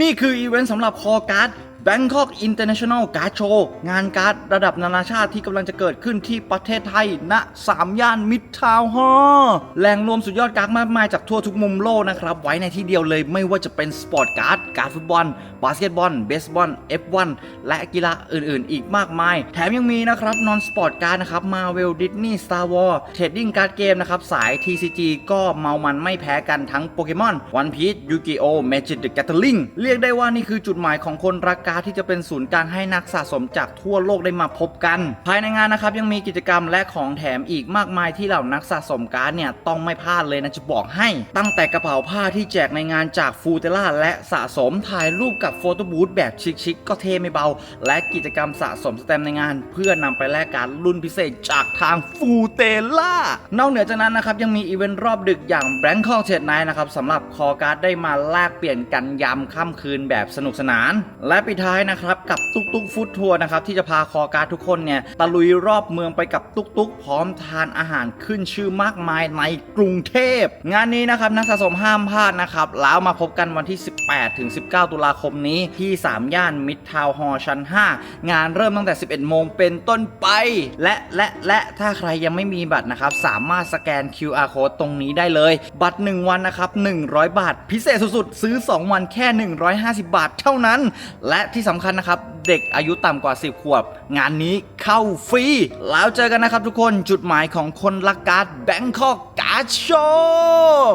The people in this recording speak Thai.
นี่คืออีเวนต์สำหรับคอการ์ด Bangkok International Card Show งานการ์ดระดับนานาชาติที่กำลังจะเกิดขึ้นที่ประเทศไทยณสามย่านมิตรทาวน์ฮอลล์แหล่งรวมสุดยอดการ์ดมากมายจากทั่วทุกมุมโลกนะครับ ไว้ในที่เดียวเลยไม่ว่าจะเป็นสปอร์ตการ์ด การ์ดฟุตบอล บาสเกตบอล เบสบอล F1 และกีฬาอื่นๆ อีกมากมาย แถมยังมีนะครับนอนสปอร์ตการ์ดนะครับ Marvel Disney Star Wars Trading Card Game นะครับสาย TCG ก็เมามันไม่แพ้กันทั้งโปเกมอน One Piece Yu-Gi-Oh! Magic the Gathering เรียกได้ว่านี่คือจุดหมายของคนรักการ์ดที่จะเป็นศูนย์กลางให้นักสะสมจากทั่วโลกได้มาพบกัน ภายในงานนะครับยังมีกิจกรรมและของแถมอีกมากมายที่เหล่านักสะสมการ์ดเนี่ยต้องไม่พลาดเลยนะจะบอกให้ ตั้งแต่กระเป๋าผ้าที่แจกในงานจากฟูเตล่าและสะสมถ่ายรูปกับโฟโต้บูธแบบชิคๆก็เท่ไม่เบา และกิจกรรมสะสมสแตมในงาน เพื่อนำไปแลกการรุ่นพิเศษจากทางฟูเตล่านอกเหนือจากนั้นนะครับยังมีอีเวนต์รอบดึกอย่าง Bangkok Trade Night นะครับสำหรับคอการ์ดได้มาแลกเปลี่ยนกันยามค่ำคืนแบบสนุกสนาน และปิดท้ายนะครับกับตุ๊กตุ๊กฟุตทัวร์นะครับที่จะพาคอการทุกคนเนี่ยตะลุยรอบเมืองไปกับตุ๊กตุ๊กพร้อมทานอาหารขึ้นชื่อมากมายในกรุงเทพ งานนี้นะครับนักสะสมห้ามพลาดนะครับแล้วมาพบกันวันที่ 18ถึง19 ตุลาคมนี้ที่ 3 ย่านมิตรทาวน์ฮอลล์ชั้น 5 งานเริ่มตั้งแต่ 11 โมงเป็นต้นไป และและและถ้าใครยังไม่มีบัตรนะครับสามารถสแกน QR code ตรงนี้ได้เลย บัตร 1 วันนะครับ100 บาท พิเศษสุดๆซื้อ 2 วันแค่ 150 บาทเท่านั้น และที่สำคัญนะครับ เด็กอายุต่ำกว่า 10 ขวบ งานนี้เข้าฟรี แล้วเจอกันนะครับทุกคนจุดหมายของคนลักการ์ดแบงคอกการ์ดโชว์